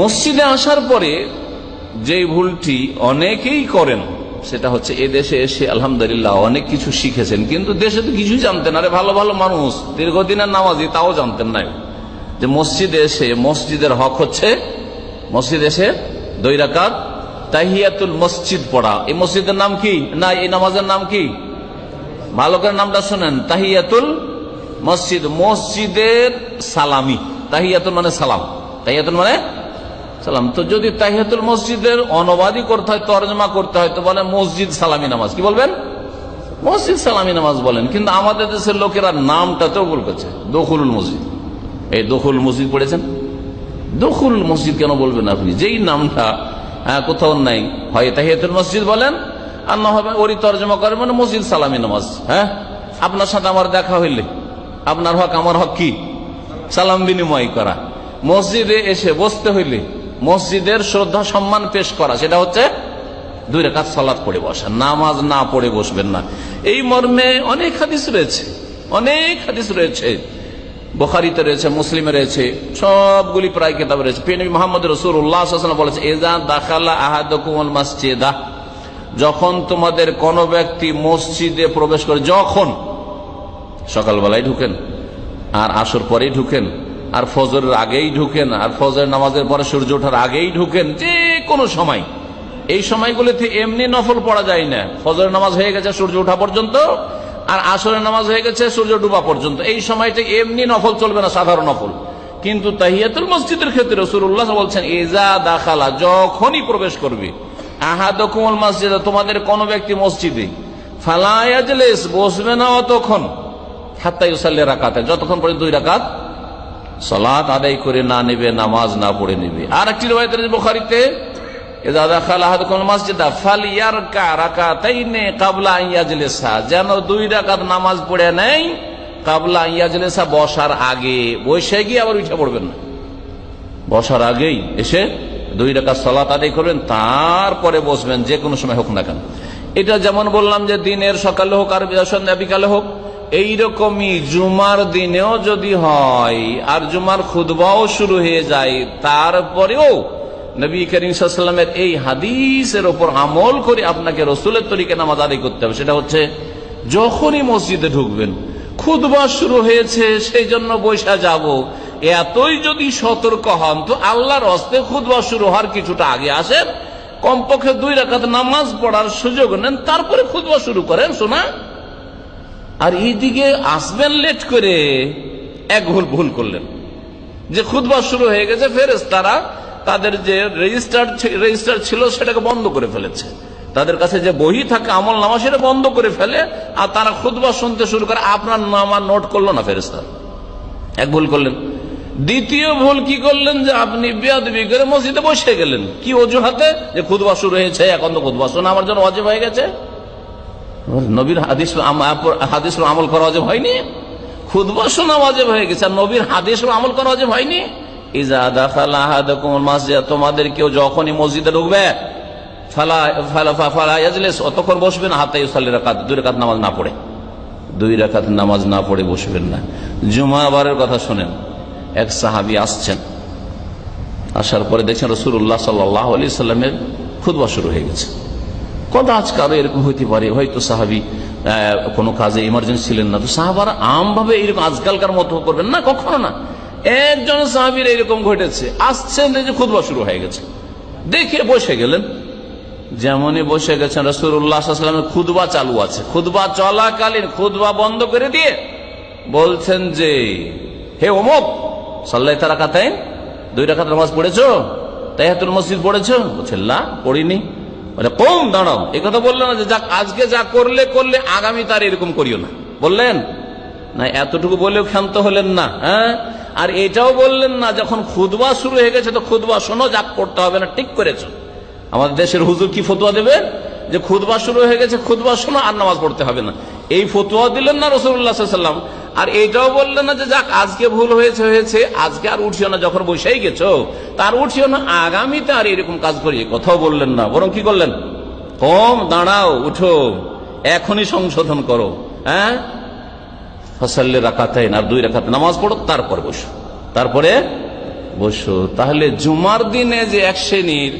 মসজিদে আসার পরে যে ভুলটি অনেকেই করেন, সেটা হচ্ছে এ দেশে এসে আলহামদুলিল্লাহ অনেক কিছু শিখেছেন, কিন্তু দেশে তো কিছুই জানতেন আরে ভালো ভালো মানুষ, দীর্ঘদিনের নামাজি, তাও জানতেন না যে মসজিদে এসে, মসজিদের হক হচ্ছে, মসজিদ এসে দুই রাকাত তাহিয়াতুল মসজিদ পড়া। এই মসজিদের নাম কি? না, এই নামাজের নাম কি? ভালো করে নামটা শোনেন। তাহিয়াতুল মসজিদ, মসজিদের সালামি। তাহিয়াতুল মানে সালাম। তাহিয়াতুল মানে সালাম। তো যদি তাহিয়াতুল মসজিদের অনবাদী করতে হয় তর্জমা করতে হয় তো বলে মসজিদ সালামি নামাজ। কি বলবেন? মসজিদ সালামি নামাজ বলেন। কিন্তু আমাদের দেশের লোকেরা নামটাতেও ভুল করছে। দখুলুল মসজিদ। এই দখুল মসজিদ পড়েছেন? দখুল মসজিদ কেন বলবেন আপনি? যেই নামটা হ্যাঁ, কোথাও নাই। হয় তাহিয়াতুল মসজিদ বলেন আর না হবে ওরই তর্জমা করেন মানে মসজিদ সালামি নামাজ। হ্যাঁ? আপনার সাথে আমার দেখা হইলে। আপনার হক আমার হক কি? সালাম বিনিময় করা। মসজিদে এসে বসতে হইলে মসজিদের শ্রদ্ধা, সম্মান পেশ করা, সেটা হচ্ছে দুই রেখাত সালাদ পড়ে বসা, নামাজ না পড়ে বসবেন না। এই মর্মে অনেক হাদিস রয়েছে, অনেক হাদিস রয়েছে। বোখারিতে রয়েছে, মুসলিমে রয়েছে, সবগুলি প্রায় কেতাবে রয়েছে। মোহাম্মদ রসুল্লাহ বলেছে যখন তোমাদের কোন ব্যক্তি মসজিদে প্রবেশ করে, যখন সকালবেলায় ঢুকেন, আর আসর পরেই ঢুকেন আর ফজরের আগেই ঢুকেন, আর ফজরের নামাজের পরে সূর্য ওঠার আগেই ঢুকেন, যে কোনো সময়। এই সময়গুলিতে এমনি নফল পড়া যায় না। ফজরের নামাজ হয়ে গেছে, সূর্য ওঠা পর্যন্ত, আর আসরের নামাজ হয়ে গেছে, সূর্য ডুবা পর্যন্ত। এই সময়টা এমনি নফল চলবে না, সাধারণ নফল। কিন্তু তাহিয়াতুল মসজিদের ক্ষেত্রে রসুল্লাহ বলছেন এজা দাখালা যখনই প্রবেশ করবে, আহাদকুমল মসজিদে তোমাদের কোন ব্যক্তি মসজিদে ফালায়াজলেস বসবে না অতক্ষণ হাত্তাই সাল্লে রাকাতে যতক্ষণ পর্যন্ত দুই রাকাত সলাত আদায় করে না নেবে, নামাজ না পড়ে নেবে। আর একটি রয়েছে বোখারিতে যেন দুই রাকাত নামাজ পড়ে নেই কাবলা ইয়াজলেসা বসার আগে। বসে গিয়ে আবার উঠে পড়বেন না। বসার আগেই এসে দুই রাকাত সলাত আদায় করবেন, তারপরে বসবেন, যে কোনো সময় হোক না কেন। এটা যেমন বললাম যে দিনের সকালে হোক আর সন্ধ্যা বিকালে হোক এইরকমই জুমার দিনেও যদি হয়, আর জুমার খুদবাও শুরু হয়ে যায়, তারপরেও নবী করিমের এই হাদিসের ওপর আমল করে আপনাকে রসুলের তরিকে নামাজ আদায় করতে হবে। সেটা হচ্ছে, যখনই মসজিদে ঢুকবেন খুদবা শুরু হয়েছে, সেই জন্য বৈশা যাব। এতই যদি সতর্ক হন, তো আল্লাহর হস্তে খুদবা শুরু হওয়ার কিছুটা আগে আসেন, কমপক্ষে দুই রাখাত নামাজ পড়ার সুযোগ নেন, তারপরে খুদবা শুরু করেন, শোনা আর এইদিকে আসবেন লেট করে এক ভুল ভুল করলেন। যে খুদবা শুরু হয়ে গেছে ফেরেস তারা তাদের যে রেজিস্টার রেজিস্টার ছিল সেটাকে বন্ধ করে ফেলেছে। তাদের কাছে যে বহি থাকে, আমল নামা, সেটা বন্ধ করে ফেলে, আর তারা খুদবা শুনতে শুরু করে, আপনার নামা নোট করল না ফেরেস্তা এক ভুল করলেন। দ্বিতীয় ভুল কি করলেন যে আপনি বেয়াদবি করে মসজিদে বসে গেলেন। কি অজুহাতে? যে খুদবা শুরু হয়েছে, এখন তো খুদবা শোনা আমার জন্য অজেব হয়ে গেছে। নবীর হাদিস হাদিস আমল করা অজেব হয়নি? খুদবা শোনা অজেব হয়ে গেছে। আর নবীর হাদিস আমল করা অজেব হয়নি? ইজা তোমাদের কেউ যখনই মসজিদে ঢুকবে বসবেন রাকাত, দুই নামাজ না পড়ে। দুই নামাজ না পড়ে বসবেন না। জুমাবারের কথা শোনেন, এক সাহাবি আসছেন। আসার পরে দেখছেন রসুল্লাহ সাল্লাহ আলি সাল্লামের খুদবা শুরু হয়ে গেছে। কত আজকালও এরকম হইতে পারে? হয়তো সাহাবি কোনো কাজে ইমার্জেন্সি ছিলেন না। তো সাহাবারা আমভাবে এরকম আজকালকার মতো করবেন না? কখনো না। একজন সাহাবির এরকম ঘটেছে। আসছেন যে খুদবা শুরু হয়ে গেছে। দেখে বসে গেলেন। যেমনই বসে গেছেন রসুল্লাহামের খুদবা চালু আছে। খুদবা চলাকালীন খুদবা বন্ধ করে দিয়ে বলছেন যে, হে অমুক সাল্লাই তারা কাতাইন দুই রাখাত নামাজ তাই তাইহাতুল মসজিদ পড়েছ? বলছে পড়িনি। বলে কম দাঁড়াও। এই কথা বললেন না যে যাক, আজকে যা করলে করলে আগামী তার এরকম করিও না। বললেন? না, এতটুকু বলেও ক্ষান্ত হলেন না হ্যাঁ? আর এটাও বললেন না, যখন খুদবা শুরু হয়ে গেছে, তো খুদবা শোনো, যাক করতে হবে না, ঠিক করেছ। আমাদের দেশের হুজুর কি ফতুয়া দেবে? যে খুদবা শুরু হয়ে গেছে খুদবা শোনো, আর নামাজ পড়তে হবে না। এই ফতুয়া দিলেন না রসুল্লাহ রসুল্লাহাম আর এটাও বললেন না যে যাক, আজকে ভুল হয়েছে হয়েছে, আজকে আর উঠিও না, যখন বসেই গেছো, তার উঠিও না, আগামীতে আর এরকম কাজ করি। কথাও বললেন না। বরং কি করলেন? কম, দাঁড়াও, উঠো, এখনই সংশোধন করো হ্যাঁ? ফসল্লে রাখাতে না দুই রাখাতে নামাজ পড়ো, তারপরে বসো। তারপরে বসো। তাহলে জুমার দিনে যে এক শ্রেণির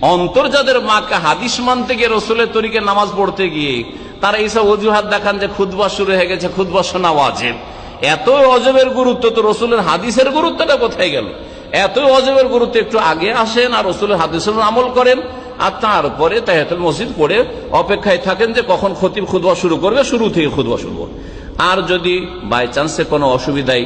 অন্তর যাদের মাকে হাদিস মানতে গিয়ে রসুলের তরিকে নামাজ পড়তে গিয়ে তারা এইসব অজুহাত দেখান যে খুদবা শুরু হয়ে গেছে খুদবা শোনা ওয়াজেব। এত অজবের গুরুত্ব তো রসুলের হাদিসের গুরুত্বটা কোথায় গেল? এত অজবের গুরুত্ব একটু আগে আসেন আর রসুলের হাদিসের আমল করেন, আর তারপরে তাহেতুল মসজিদ পড়ে অপেক্ষায় থাকেন যে কখন খতিব খুদবা শুরু করবে, শুরু থেকে খুদবা শুরু আর যদি বাই চান্সে কোনো অসুবিধায়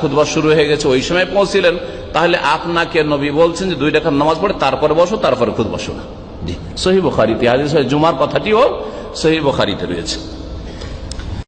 খুদবা শুরু হয়ে গেছে, ওই সময় পৌঁছিলেন, তাহলে আপনাকে নবী বলছেন যে দুই টাকার নামাজ পড়ে, তারপরে বসো, তারপরে খুদবা শোনা। সহি বখারিতে। হাদিস জুমার কথাটিও সহি বখারিতে রয়েছে।